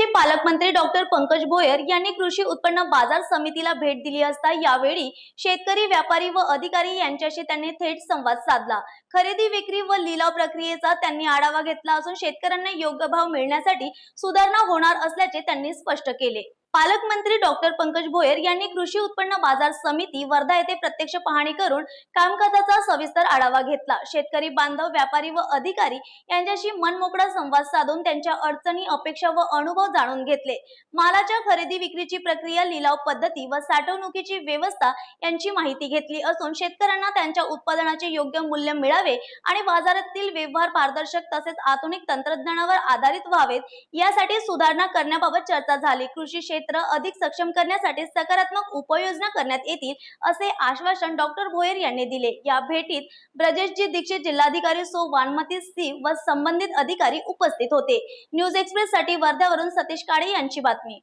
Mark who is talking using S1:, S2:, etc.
S1: पालकमंत्री डॉक्टर पंकज भोयर यांनी कृषी उत्पन्न बाजार समितीला भेट दिली असता यावेळी शेतकरी व्यापारी व अधिकारी यांच्याशी त्यांनी थेट संवाद साधला. खरेदी विक्री व लिलाव प्रक्रियेचा त्यांनी आढावा घेतला असून शेतकऱ्यांना योग्य भाव मिळण्यासाठी सुधारणा होणार असल्याचे त्यांनी स्पष्ट केले. पालकमंत्री डॉक्टर पंकज भोयर यांनी कृषी उत्पन्न बाजार समिती वर्धा येथे प्रत्यक्ष पाहणी करून कामकाजाचा सविस्तर आढावा घेतला. शेतकरी बांधव व्यापारी व अधिकारी यांच्याशी मनमोकळा संवाद साधून त्यांच्या अडचणी अपेक्षा व अनुभव जाणून घेतले. मालाच्या खरेदी विक्रीची प्रक्रिया लिलाव पद्धती व साठवणुकीची व्यवस्था यांची माहिती घेतली असून शेतकऱ्यांना त्यांच्या उत्पादनाचे योग्य मूल्य मिळावे आणि बाजारातील व्यवहार पारदर्शक तसेच आधुनिक तंत्रज्ञानावर आधारित व्हावेत यासाठी सुधारणा करण्याबाबत चर्चा झाली. कृषी क्षेत्र अधिक सक्षम करण्यासाठी सकारात्मक उपाययोजना करण्यात येतील असे आश्वासन डॉक्टर भोयर यांनी दिले. या भेटीत ब्रजेशजी दीक्षित जिल्हाधिकारी सो वानमती सिंह व संबंधित अधिकारी उपस्थित होते. न्यूज एक्सप्रेस साठी वर्ध्यावरून सतीश काळे यांची बातमी.